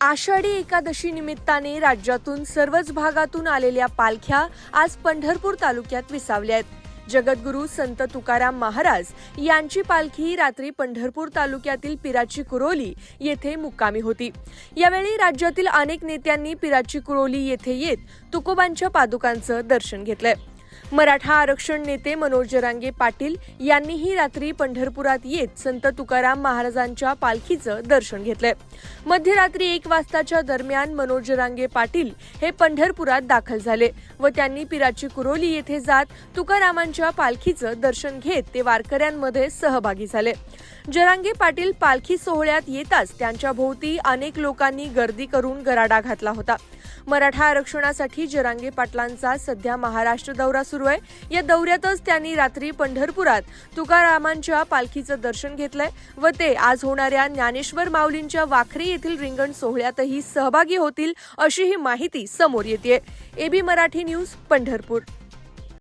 आषाढी एकादशी निमित्ताने राज्यातून सर्वच भागातून आलेल्या पालख्या आज पंढरपूर तालुक्यात विसावल्या आहेत. जगद्गुरू संत तुकाराम महाराज यांची पालखी रात्री पंढरपूर तालुक्यातील पिराची कुरोली येथे मुक्कामी होती. यावेळी राज्यातील अनेक नेत्यांनी पिराची कुरोली येथे येत तुकोबांच्या पादुकांचं दर्शन घेतलंय. मराठा आरक्षण नेते मनोज जरांगे पाटील यांनीही रात्री पंढरपुरात येत संत तुकाराम महाराजांच्या पालखीचं दर्शन घेतलंय. मध्यरात्री एक वाजताच्या दरम्यान मनोज जरांगे पाटील हे पंढरपुरात दाखल झाले व त्यांनी पिराची कुरोली येथे जात तुकारामांच्या पालखीचं दर्शन घेत ते वारकऱ्यांमध्ये सहभागी झाले. जरांगे पाटील पालखी सोहळ्यात येताच त्यांच्या भोवती अनेक लोकांनी गर्दी करून गराडा घातला होता. मराठा आरक्षणासाठी जरांगे पाटलांचा सध्या महाराष्ट्र दौरा सुरू आहे. या दौऱ्यातच त्यांनी रात्री पंढरपुरात तुकारामांच्या पालखीचं दर्शन घेतलंय व ते आज होणाऱ्या ज्ञानेश्वर माऊलींच्या वाखरी येथील रिंगण सोहळ्यातही सहभागी होतील अशी ही माहिती समोर येते एबी मराठी न्यूज पंढरपूर.